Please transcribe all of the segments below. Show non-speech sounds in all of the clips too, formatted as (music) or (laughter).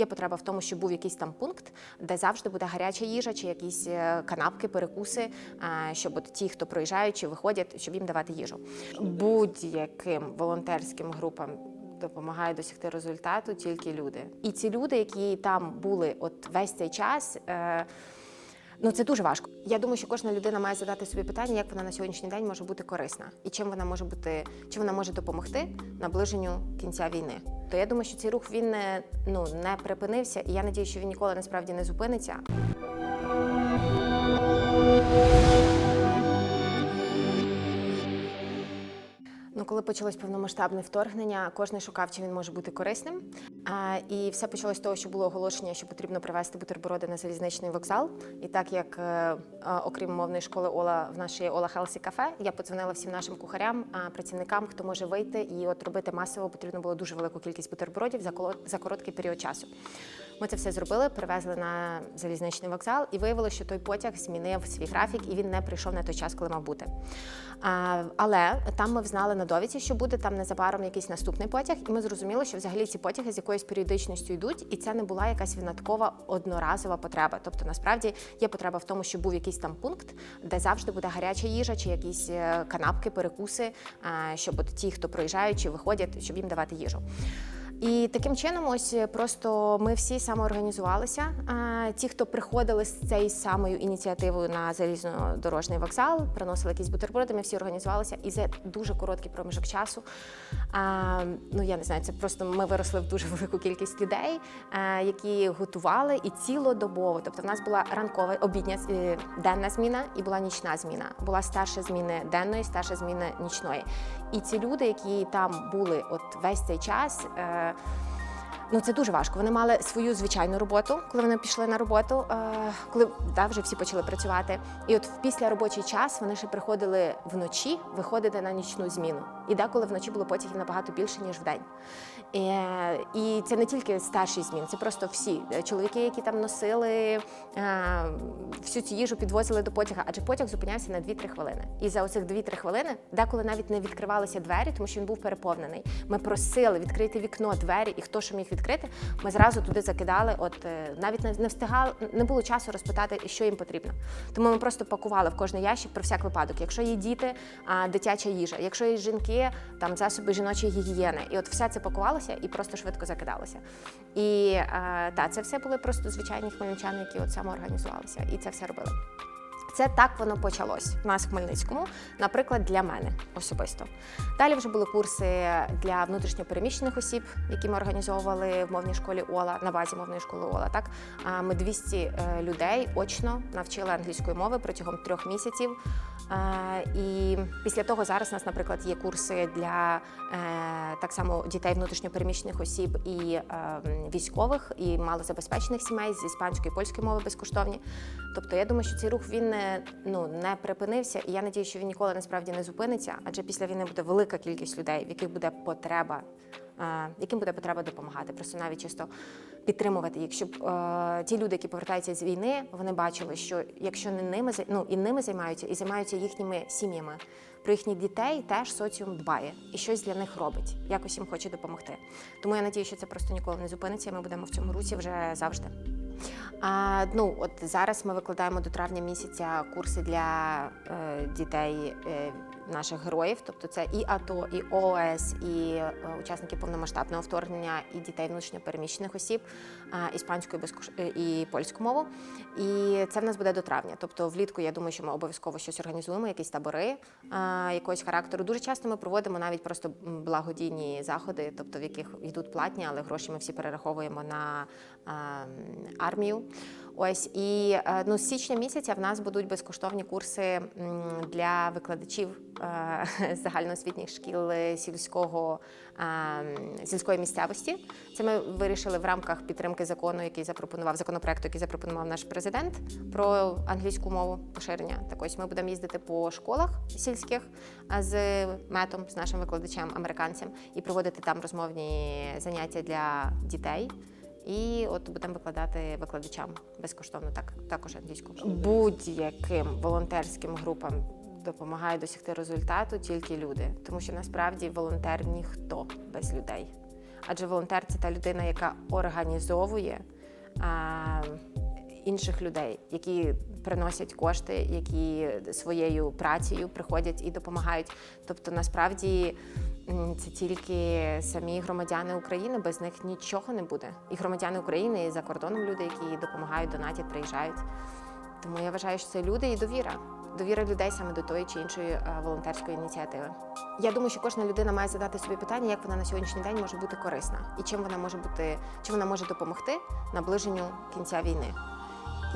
Є потреба в тому, щоб був якийсь там пункт, де завжди буде гаряча їжа чи якісь е, канапки, перекуси, е, щоб от ті, хто проїжджають чи виходять, щоб їм давати їжу. Будь-яким волонтерським групам. Допомагає досягти результату тільки люди. І ці люди, які там були от весь цей час, е, ну це дуже важко. Я думаю, що кожна людина має задати собі питання, як вона на сьогоднішній день може бути корисна, і чим вона може бути, чим вона може допомогти наближенню кінця війни. То я думаю, що цей рух він не, ну не припинився, і я надію, що він ніколи насправді не зупиниться. Коли почалось повномасштабне вторгнення, кожен шукав, чи він може бути корисним. І все почалось з того, що було оголошення, що потрібно привезти бутерброди на залізничний вокзал. І так як, е, а, окрім мовної школи Ола, в ще Ола Хелсі кафе, я подзвонила всім нашим кухарям, працівникам, хто може вийти і от робити масово потрібно було дуже велику кількість бутербродів за короткий період часу. Ми це все зробили, привезли на залізничний вокзал, і виявилося, що той потяг змінив свій графік, і він не прийшов на той час, коли мав бути. А, але там ми взнали на довідці, що буде там незабаром якийсь наступний потяг, і ми зрозуміли, що взагалі ці потяги з якоюсь періодичністю йдуть, і це не була якась винаткова одноразова потреба. Тобто, насправді є потреба в тому, щоб був якийсь там пункт, де завжди буде гаряча їжа чи якісь е, канапки, перекуси, щоб от ті, хто проїжджають чи виходять, щоб їм давати їжу. І таким чином, ось просто ми всі самоорганізувалися. Ті, хто приходили з цією самою ініціативою на залізнодорожний вокзал, приносили якісь бутерброди, ми всі організувалися. І за дуже короткий проміжок часу. Ну я не знаю, це просто ми виросли в дуже велику кількість людей, які готували і цілодобово. Тобто, в нас була ранкова обідня е, денна зміна і була нічна зміна. Була старша зміни денної, старша зміна нічної. І ці люди, які там були от весь цей час. Ну, це дуже важко. Вони мали свою звичайну роботу, коли вони пішли на роботу, е, коли да, вже всі почали працювати. І от в після робочий час вони ще приходили вночі виходити на нічну зміну. І деколи вночі було потягів набагато більше, ніж вдень. І, е, і це не тільки старші змін, це просто всі Е, чоловіки, які там носили е, всю цю їжу, підвозили до потяга, адже потяг зупинявся на 2-3 хвилини. І за оцих 2-3 хвилини деколи навіть не відкривалися двері, тому що він був переповнений. Ми просили відкрити вікно, двері, і хто що міг відкрити, ми зразу туди закидали. От е, навіть не встигали, не було часу розпитати, що їм потрібно. Тому ми просто пакували в кожний ящик про всяк випадок. Якщо є діти, дитяча їжа, якщо є жінки, там засоби жіночої гігієни. І от все це пакувалося і просто швидко закидалося. І е, та це все були просто звичайні хмельничани, які от самоорганізувалися, і це все робили. Це так воно почалось в нас в Хмельницькому, наприклад, для мене особисто. Далі вже були курси для внутрішньопереміщених осіб, які ми організовували в мовній школі Ола на базі мовної школи Ола. Так ми 200 е, людей очно навчили англійської мови протягом трьох місяців. І після того зараз у нас, наприклад, є курси для е, так само дітей внутрішньопереміщених осіб і е, військових, і малозабезпечених сімей з іспанської і польської мови безкоштовні. Тобто, я думаю, що цей рух він не, ну, не припинився, і я надію, що він ніколи насправді не зупиниться, адже після війни буде велика кількість людей, в яких буде потреба. е, Яким буде потреба допомагати, просто навіть чисто підтримувати їх, щоб е, ті люди, які повертаються з війни, вони бачили, що якщо не ними ну, і ними займаються, і займаються їхніми сім'ями, про їхніх дітей теж соціум дбає і щось для них робить, якось їм хоче допомогти. Тому я надію, що це просто ніколи не зупиниться. і Ми будемо в цьому русі вже завжди. А, ну, от зараз ми викладаємо до травня місяця курси для е, дітей е, наших героїв, тобто це і АТО, і ООС, і е, учасники повномасштабного вторгнення, і дітей внутрішньопереміщених осіб, іспанську і, безкош... е, і польську мову. І це в нас буде до травня. Тобто, влітку я думаю, що ми обов'язково щось організуємо, якісь табори якогось характеру. Дуже часто ми проводимо навіть просто благодійні заходи, тобто в яких йдуть платні, але гроші ми всі перераховуємо на армію. Ось і е, ну, з січня місяця в нас будуть безкоштовні курси для викладачів е, (laughs) загальноосвітніх шкіл е, сільського сільської місцевості. Це ми вирішили в рамках підтримки закону, який запропонував законопроекту, який запропонував наш президент про англійську мову поширення. Так ось ми будемо їздити по школах сільських з метом, з нашим викладачем американцем, і проводити там розмовні заняття для дітей. І от будемо викладати викладачам безкоштовно так також англійську. Будь-яким волонтерським групам допомагає досягти результату тільки люди, тому що насправді волонтер ніхто без людей. Адже волонтер це та людина, яка організовує а, інших людей, які приносять кошти, які своєю працею приходять і допомагають. Тобто, насправді. Це тільки самі громадяни України, без них нічого не буде. І громадяни України, і за кордоном люди, які допомагають, донатять, приїжджають. Тому я вважаю, що це люди і довіра. Довіра людей саме до тої чи іншої е, волонтерської ініціативи. Я думаю, що кожна людина має задати собі питання, як вона на сьогоднішній день може бути корисна і чим вона може бути, чим вона може допомогти наближенню кінця війни.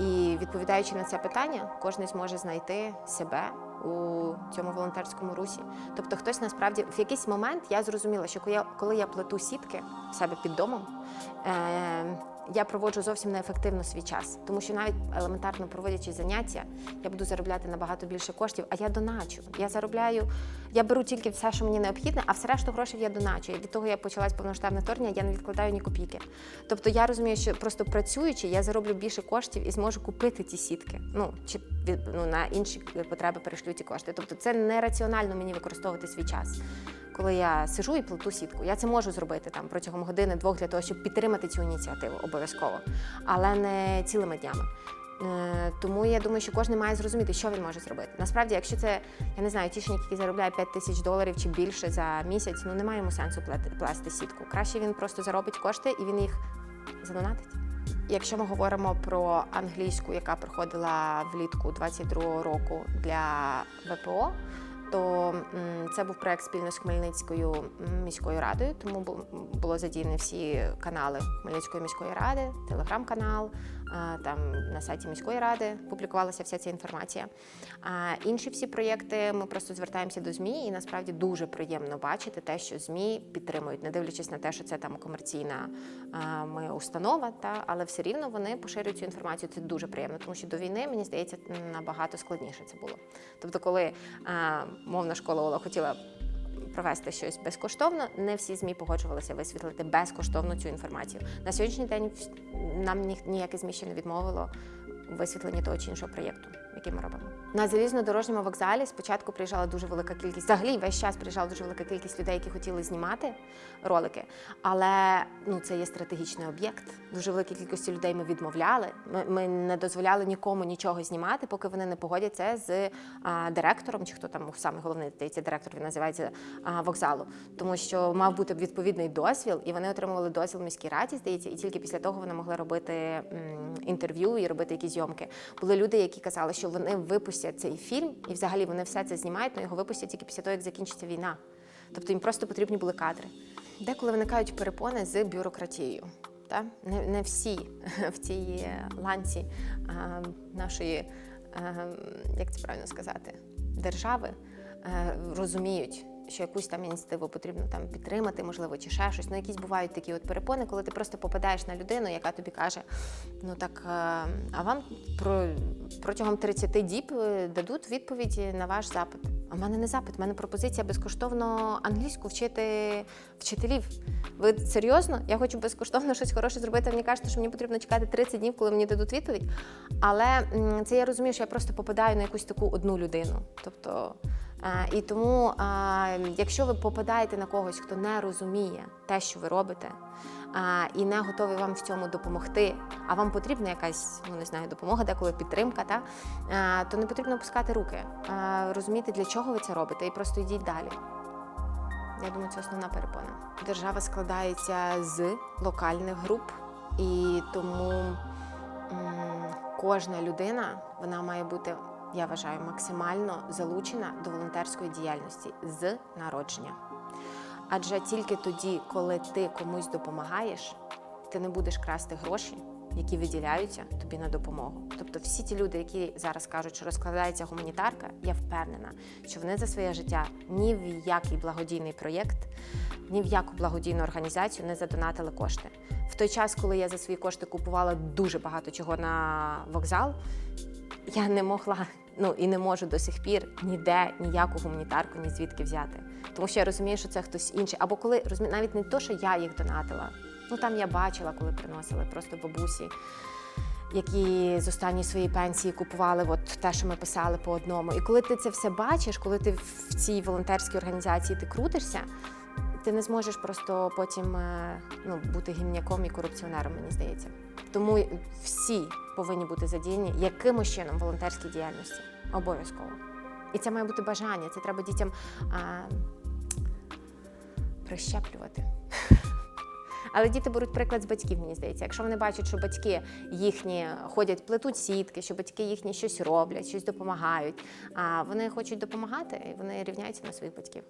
І відповідаючи на це питання, кожен зможе знайти себе у цьому волонтерському русі. Тобто, хтось насправді в якийсь момент я зрозуміла, що коли я, плету сітки в себе під домом. Е- я проводжу зовсім неефективно свій час, тому що навіть елементарно проводячи заняття, я буду заробляти набагато більше коштів, а я доначу. Я заробляю, я беру тільки все, що мені необхідне, а все решту грошей я доначу. І від того, як почалась повноштабне вторгнення, я не відкладаю ні копійки. Тобто я розумію, що просто працюючи, я зароблю більше коштів і зможу купити ті сітки. Ну чи ну, на інші потреби перешлю ті кошти. Тобто це нераціонально мені використовувати свій час. Коли я сижу і плету сітку, я це можу зробити там протягом години-двох для того, щоб підтримати цю ініціативу обов'язково, але не цілими днями. Е, Тому я думаю, що кожен має зрозуміти, що він може зробити. Насправді, якщо це я не знаю, тішник, який заробляє 5 тисяч доларів чи більше за місяць, ну немає йому сенсу плести сітку. Краще він просто заробить кошти і він їх задонатить. Якщо ми говоримо про англійську, яка проходила влітку 22-го року для ВПО, то це був проект спільно з Хмельницькою міською радою, тому було задіяні всі канали Хмельницької міської ради, телеграм-канал. Там на сайті міської ради публікувалася вся ця інформація. А інші всі проєкти ми просто звертаємося до ЗМІ, і насправді дуже приємно бачити те, що ЗМІ підтримують, не дивлячись на те, що це там комерційна ми установа, та але все рівно вони поширюють цю інформацію. Це дуже приємно, тому що до війни мені здається набагато складніше це було. Тобто, коли мовна школа Ола хотіла провести щось безкоштовно, не всі змі погоджувалися висвітлити безкоштовно цю інформацію. На сьогоднішній день нам ні- ніяке змі ще не відмовило висвітлення того чи іншого проєкту, який ми робимо. На залізнодорожньому вокзалі спочатку приїжджала дуже велика кількість, взагалі весь час приїжджала дуже велика кількість людей, які хотіли знімати ролики. Але ну це є стратегічний об'єкт. Дуже великій кількості людей ми відмовляли. Ми, ми не дозволяли нікому нічого знімати, поки вони не погодяться з а, директором, чи хто там саме головний здається, директор він називається а, вокзалу, тому що мав бути відповідний дозвіл, і вони отримували дозвіл міській раді, здається, і тільки після того вони могли робити м, інтерв'ю і робити якісь зйомки. Були люди, які казали, що вони випустять цей фільм, і взагалі вони все це знімають, але його випустять тільки після того, як закінчиться війна. Тобто їм просто потрібні були кадри. Деколи виникають перепони з бюрократією. Та? Не, не всі (laughs) в цій ланці а, нашої, а, як це правильно сказати, держави а, розуміють, що якусь там ініціативу потрібно там підтримати, можливо, чи ще щось. Ну, якісь бувають такі от перепони, коли ти просто попадаєш на людину, яка тобі каже: ну так, е, а вам про, протягом 30 діб е, дадуть відповідь на ваш запит. А в мене не запит, в мене пропозиція безкоштовно англійську вчити вчителів. Ви серйозно? Я хочу безкоштовно щось хороше зробити. Мені кажете, що мені потрібно чекати 30 днів, коли мені дадуть відповідь. Але це я розумію, що я просто попадаю на якусь таку одну людину. Тобто, і тому, е, якщо ви попадаєте на когось, хто не розуміє те, що ви робите, і не готовий вам в цьому допомогти, а вам потрібна якась, ну не знаю, допомога, деколи підтримка, та, то не потрібно опускати руки, розуміти, для чого ви це робите, і просто йдіть далі. Я думаю, це основна перепона. Держава складається з локальних груп, і тому кожна людина вона має бути, я вважаю, максимально залучена до волонтерської діяльності з народження. Адже тільки тоді, коли ти комусь допомагаєш, ти не будеш красти гроші, які виділяються тобі на допомогу. Тобто, всі ті люди, які зараз кажуть, що розкладається гуманітарка, я впевнена, що вони за своє життя ні в який благодійний проєкт, ні в яку благодійну організацію не задонатили кошти. В той час, коли я за свої кошти купувала дуже багато чого на вокзал, я не могла ну і не можу до сих пір ніде ніяку гуманітарку ні звідки взяти. Тому що я розумію, що це хтось інший. Або коли розумію, навіть не то, що я їх донатила. Ну там я бачила, коли приносили просто бабусі, які з останньої своєї пенсії купували от те, що ми писали по одному. І коли ти це все бачиш, коли ти в цій волонтерській організації ти крутишся, Ти не зможеш просто потім е, ну, бути гімняком і корупціонером, мені здається. Тому всі повинні бути задіяні якимось чином волонтерській діяльності. Обов'язково. І це має бути бажання. Це треба дітям а, прищеплювати. (laughs) Але діти беруть приклад з батьків, мені здається. Якщо вони бачать, що батьки їхні ходять, плетуть сітки, що батьки їхні щось роблять, щось допомагають, а вони хочуть допомагати, і вони рівняються на своїх батьків.